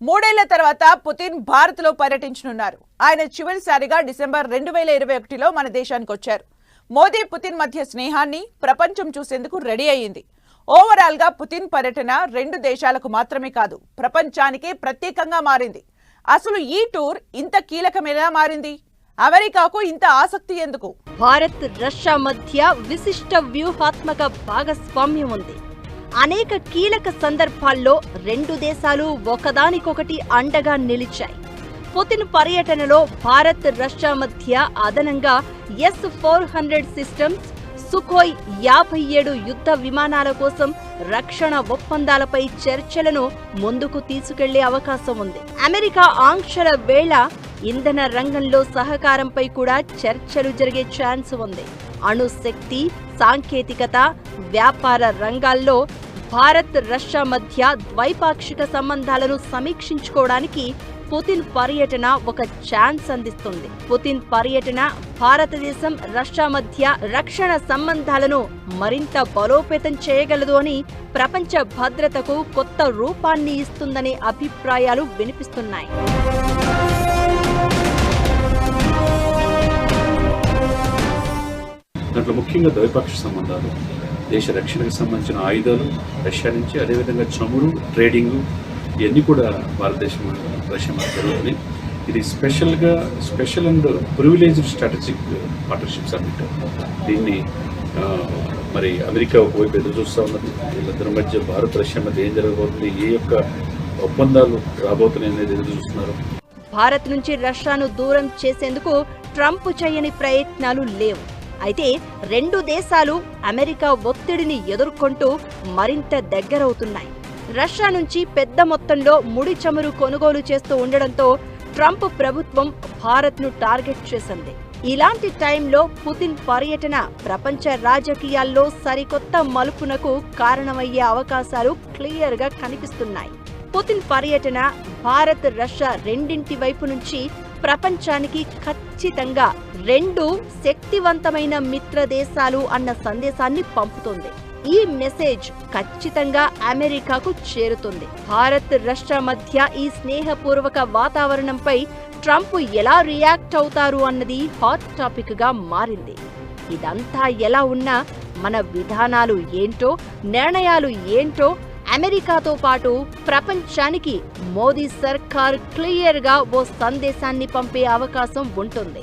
మూడేళ్ళ తర్వాత పుతిన్ భారత్లో పర్యటించనున్నారు. ఆయన చివరిసారిగా డిసెంబర్ రెండు వేల ఇరవై ఒకటిలో మన దేశానికి వచ్చారు. మోదీ పుతిన్ మధ్య స్నేహాన్ని ప్రపంచం చూసేందుకు రెడీ అయ్యింది. ఓవరాల్గా పుతిన్ పర్యటన రెండు దేశాలకు మాత్రమే కాదు ప్రపంచానికే ప్రత్యేకంగా మారింది. అసలు ఈ టూర్ ఇంత కీలకమేలా మారింది? అమెరికాకు ఇంత ఆసక్తి ఎందుకు? భారత్ రష్యా మధ్య విశిష్ట వ్యూహాత్మక భాగస్వామ్యం ఉంది. అనేక కీలక సందర్భాల్లో రెండు దేశాలు ఒకదానికొకటి అండగా నిలిచాయి. పుతిన్ పర్యటనలో భారత్ రష్యా మధ్య అదనంగా S four hundred systems Sukhoi యాభై ఏడు యుద్ధ విమానాల కోసం రక్షణ ఒప్పందాలపై చర్చలను ముందుకు తీసుకెళ్ళే అవకాశం ఉంది. అమెరికా ఆంక్షల వేళ ఇంధన రంగంలో సహకారంపై కూడా చర్చలు జరిగే ఛాన్స్ ఉంది. అణుశక్తి సాంకేతికత వ్యాపార రంగాల్లో భారత్ రష్యా మధ్య ద్వైపాక్షిక సంబంధాలను సమీక్షించుకోవడానికి పుతిన్ పర్యటన ఒక ఛాన్స్ అందిస్తుంది. పుతిన్ పర్యటన భారతదేశం రష్యా మధ్య రక్షణ సంబంధాలను మరింత బలోపేతం చేయగలదు అని ప్రపంచ భద్రతకు కొత్త రూపాన్ని ఇస్తుందనే అభిప్రాయాలు వినిపిస్తున్నాయి. దాంట్లో ముఖ్యంగా ద్వైపాక్షిక సంబంధాలు. దేశ రక్షణకు సంబంధించిన ఆయుధాలు రష్యా నుంచి అదేవిధంగా చమురు ట్రేడింగ్ ఇవన్నీ కూడా భారతదేశం రష్యా మధ్య జరుగుతున్నాయి. ఇది స్పెషల్గా special and privileged strategic partnership submit దీన్ని మరి అమెరికా ఒకవైపు ఎదురు చూస్తూ ఉన్నది. వీళ్ళిద్దరి మధ్య భారత్ రష్యా మధ్య ఏం జరగబోతుంది ఏ యొక్క ఒప్పందాలు రాబోతున్నాయి అనేది ఎదురు చూస్తున్నారు. భారత్ నుంచి రష్యాను దూరం చేసేందుకు ట్రంప్ చేయని ప్రయత్నాలు లేవు. అయితే రెండు దేశాలు అమెరికా ఒత్తిడిని ఎదుర్కొంటూ మరింత దగ్గరవుతున్నాయి. రష్యా నుంచి పెద్ద మొత్తంలో ముడి చమురు కొనుగోలు చేస్తూ ఉండడంతో ట్రంప్ ప్రభుత్వం భారత్ను టార్గెట్ చేసింది. ఇలాంటి టైంలో పుతిన్ పర్యటన ప్రపంచ రాజకీయాల్లో సరికొత్త మలుపునకు కారణమయ్యే అవకాశాలు క్లియర్గా కనిపిస్తున్నాయి. పుతిన్ పర్యటన భారత్ రష్యా రెండింటి వైపు నుంచి ప్రపంచానికి ఖచ్చితంగా రెండు శక్తివంతమైన మిత్ర దేశాలు అన్న సందేశాన్ని పంపుతుంది. ఈ మెసేజ్ ఖచ్చితంగా అమెరికాకు చేరుతుంది. భారత్ రష్యా మధ్య ఈ స్నేహపూర్వక వాతావరణంపై ట్రంప్ ఎలా రియాక్ట్ అవుతారు అన్నది హాట్ టాపిక్గా మారింది. ఇదంతా ఎలా ఉన్నా మన విధానాలు ఏంటో నిర్ణయాలు ఏంటో అమెరికాతో పాటు ప్రపంచానికి మోదీ సర్కార్ క్లియర్గా ఓ సందేశాన్ని పంపే అవకాశం ఉంటుంది.